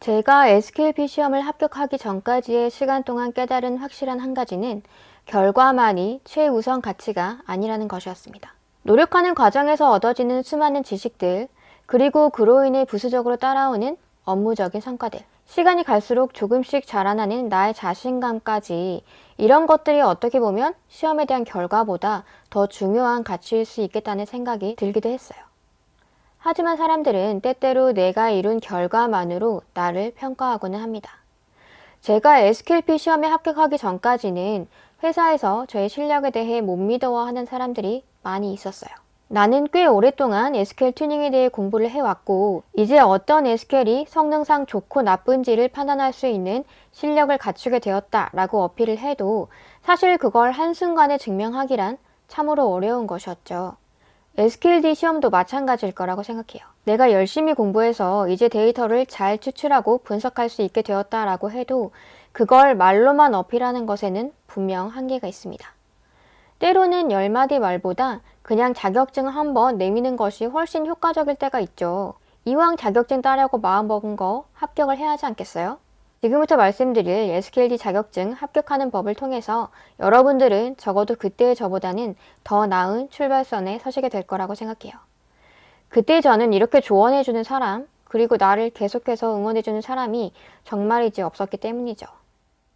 제가 SKP 시험을 합격하기 전까지의 시간 동안 깨달은 확실한 한 가지는 결과만이 최우선 가치가 아니라는 것이었습니다. 노력하는 과정에서 얻어지는 수많은 지식들, 그리고 그로 인해 부수적으로 따라오는 업무적인 성과들, 시간이 갈수록 조금씩 자라나는 나의 자신감까지 이런 것들이 어떻게 보면 시험에 대한 결과보다 더 중요한 가치일 수 있겠다는 생각이 들기도 했어요. 하지만 사람들은 때때로 내가 이룬 결과만으로 나를 평가하고는 합니다. 제가 SQLP 시험에 합격하기 전까지는 회사에서 저의 실력에 대해 못 믿어하는 사람들이 많이 있었어요. 나는 꽤 오랫동안 SQL 튜닝에 대해 공부를 해왔고, 이제 어떤 SQL이 성능상 좋고 나쁜지를 판단할 수 있는 실력을 갖추게 되었다 라고 어필을 해도 사실 그걸 한순간에 증명하기란 참으로 어려운 것이었죠. SQLD 시험도 마찬가지일 거라고 생각해요. 내가 열심히 공부해서 이제 데이터를 잘 추출하고 분석할 수 있게 되었다라고 해도 그걸 말로만 어필하는 것에는 분명 한계가 있습니다. 때로는 열 마디 말보다 그냥 자격증 한번 내미는 것이 훨씬 효과적일 때가 있죠. 이왕 자격증 따려고 마음먹은 거 합격을 해야 하지 않겠어요? 지금부터 말씀드릴 SQLD 자격증 합격하는 법을 통해서 여러분들은 적어도 그때의 저보다는 더 나은 출발선에 서시게 될 거라고 생각해요. 그때 저는 이렇게 조언해주는 사람, 그리고 나를 계속해서 응원해주는 사람이 정말이지 없었기 때문이죠.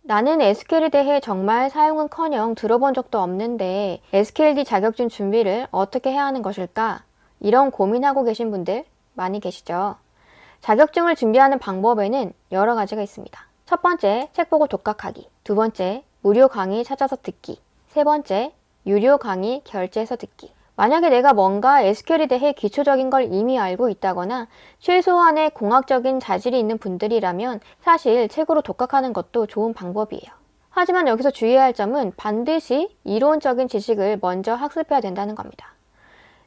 나는 SQL에 대해 정말 사용은 커녕 들어본 적도 없는데 SQLD 자격증 준비를 어떻게 해야 하는 것일까? 이런 고민하고 계신 분들 많이 계시죠? 자격증을 준비하는 방법에는 여러 가지가 있습니다. 첫 번째, 책 보고 독학하기. 두 번째, 무료 강의 찾아서 듣기. 세 번째, 유료 강의 결제해서 듣기. 만약에 내가 뭔가 SQL에 대해 기초적인 걸 이미 알고 있다거나 최소한의 공학적인 자질이 있는 분들이라면 사실 책으로 독학하는 것도 좋은 방법이에요. 하지만 여기서 주의해야 할 점은 반드시 이론적인 지식을 먼저 학습해야 된다는 겁니다.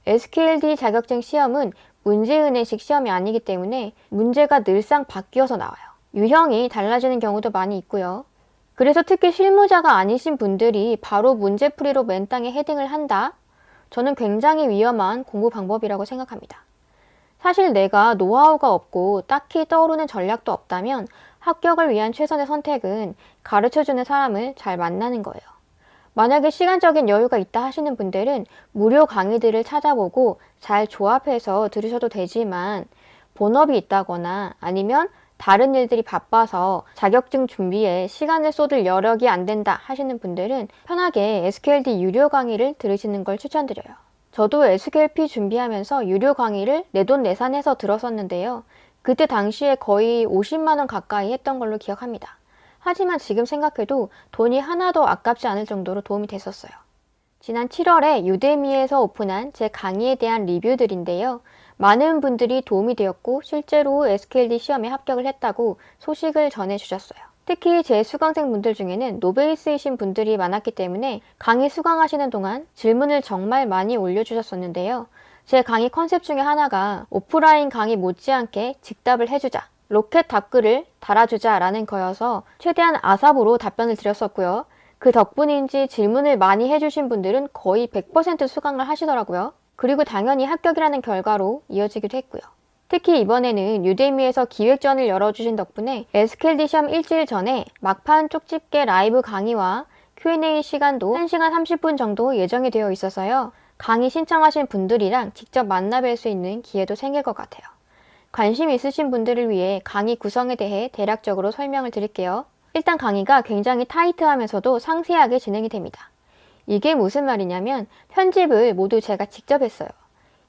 SQLD 자격증 시험은 문제은행식 시험이 아니기 때문에 문제가 늘상 바뀌어서 나와요. 유형이 달라지는 경우도 많이 있고요. 그래서 특히 실무자가 아니신 분들이 바로 문제풀이로 맨땅에 헤딩을 한다? 저는 굉장히 위험한 공부 방법이라고 생각합니다. 사실 내가 노하우가 없고 딱히 떠오르는 전략도 없다면 합격을 위한 최선의 선택은 가르쳐주는 사람을 잘 만나는 거예요. 만약에 시간적인 여유가 있다 하시는 분들은 무료 강의들을 찾아보고 잘 조합해서 들으셔도 되지만 본업이 있다거나 아니면 다른 일들이 바빠서 자격증 준비에 시간을 쏟을 여력이 안 된다 하시는 분들은 편하게 SQLD 유료 강의를 들으시는 걸 추천드려요. 저도 SQLP 준비하면서 유료 강의를 내돈 내산해서 들었었는데요. 그때 당시에 거의 50만원 가까이 했던 걸로 기억합니다. 하지만 지금 생각해도 돈이 하나도 아깝지 않을 정도로 도움이 됐었어요. 지난 7월에 유데미에서 오픈한 제 강의에 대한 리뷰들인데요. 많은 분들이 도움이 되었고 실제로 SQLD 시험에 합격을 했다고 소식을 전해주셨어요. 특히 제 수강생 분들 중에는 노베이스이신 분들이 많았기 때문에 강의 수강하시는 동안 질문을 정말 많이 올려주셨었는데요. 제 강의 컨셉 중에 하나가 오프라인 강의 못지않게 직답을 해주자 로켓 답글을 달아주자라는 거여서 최대한 아삽으로 답변을 드렸었고요. 그 덕분인지 질문을 많이 해주신 분들은 거의 100% 수강을 하시더라고요. 그리고 당연히 합격이라는 결과로 이어지기도 했고요. 특히 이번에는 유데미에서 기획전을 열어주신 덕분에 SQLD 시험 일주일 전에 막판 쪽집게 라이브 강의와 Q&A 시간도 1시간 30분 정도 예정이 되어 있어서요. 강의 신청하신 분들이랑 직접 만나 뵐 수 있는 기회도 생길 것 같아요. 관심 있으신 분들을 위해 강의 구성에 대해 대략적으로 설명을 드릴게요. 일단 강의가 굉장히 타이트하면서도 상세하게 진행이 됩니다. 이게 무슨 말이냐면 편집을 모두 제가 직접 했어요.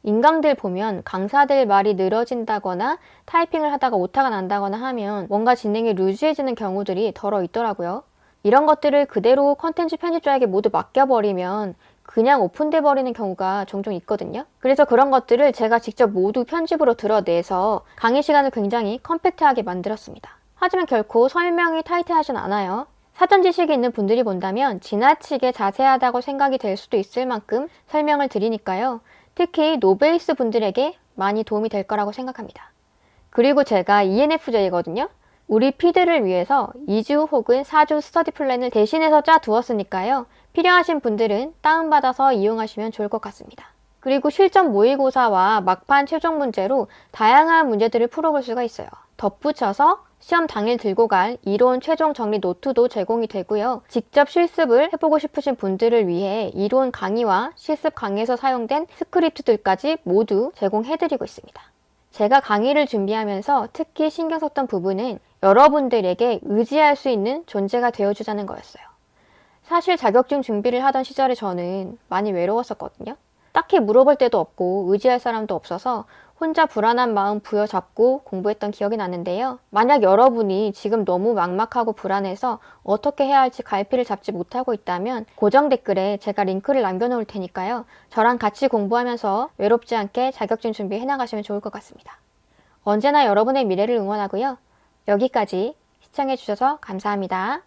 인강들 보면 강사들 말이 늘어진다거나 타이핑을 하다가 오타가 난다거나 하면 뭔가 진행이 루즈해지는 경우들이 덜어 있더라고요. 이런 것들을 그대로 컨텐츠 편집자에게 모두 맡겨버리면 그냥 오픈돼 버리는 경우가 종종 있거든요. 그래서 그런 것들을 제가 직접 모두 편집으로 드러내서 강의 시간을 굉장히 컴팩트하게 만들었습니다. 하지만 결코 설명이 타이트하진 않아요. 사전 지식이 있는 분들이 본다면 지나치게 자세하다고 생각이 될 수도 있을 만큼 설명을 드리니까요. 특히 노베이스 분들에게 많이 도움이 될 거라고 생각합니다. 그리고 제가 ENFJ거든요. 우리 피드를 위해서 2주 혹은 4주 스터디 플랜을 대신해서 짜 두었으니까요. 필요하신 분들은 다운받아서 이용하시면 좋을 것 같습니다. 그리고 실전 모의고사와 막판 최종 문제로 다양한 문제들을 풀어볼 수가 있어요. 덧붙여서 시험 당일 들고 갈 이론 최종 정리 노트도 제공이 되고요. 직접 실습을 해보고 싶으신 분들을 위해 이론 강의와 실습 강의에서 사용된 스크립트들까지 모두 제공해드리고 있습니다. 제가 강의를 준비하면서 특히 신경 썼던 부분은 여러분들에게 의지할 수 있는 존재가 되어주자는 거였어요. 사실 자격증 준비를 하던 시절에 저는 많이 외로웠었거든요. 딱히 물어볼 데도 없고 의지할 사람도 없어서 혼자 불안한 마음 부여잡고 공부했던 기억이 나는데요. 만약 여러분이 지금 너무 막막하고 불안해서 어떻게 해야 할지 갈피를 잡지 못하고 있다면 고정 댓글에 제가 링크를 남겨놓을 테니까요. 저랑 같이 공부하면서 외롭지 않게 자격증 준비해 나가시면 좋을 것 같습니다. 언제나 여러분의 미래를 응원하고요. 여기까지 시청해주셔서 감사합니다.